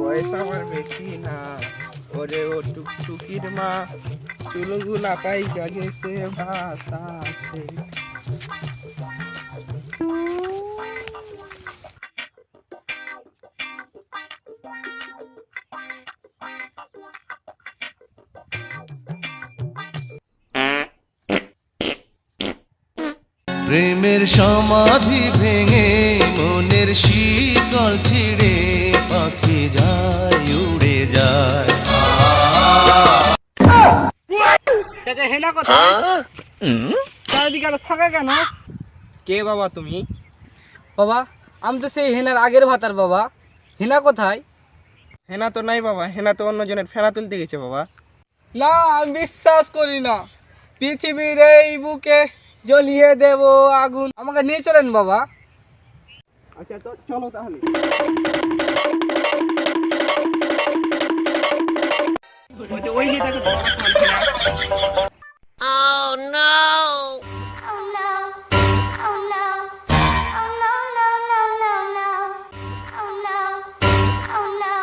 বয়স আমার বেশি না। ওরে ও টুকটুকির মা, চুলগুলা গেছে বাতাসে প্রেমের সমাধি ভেঙে মনের শীতল চাচা হেনা কোথায় চারিদিকে আরও ফাঁকা কেন? কে বাবা তুমি? বাবা আমি তো সেই হেনার আগের ভাতার বাবা। হেনা কোথায়? হেনা তো নাই বাবা হেনা তো অন্যজনের ফেনা তুলতে গেছে বাবা। না আমি বিশ্বাস করি না। পৃথিবীর এই বুকে জ্বলিয়ে দেব আগুন। আমাকে নিয়ে চলেন বাবা। আচ্ছা তো চলো তাহলে। ওই মেয়েটাকে তো বাবা মানছে না। Oh no! Oh no! Oh no! Oh no! No! No! No! No! Oh no! Oh no!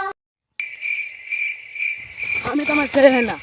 আমি তোমার সেই হেনা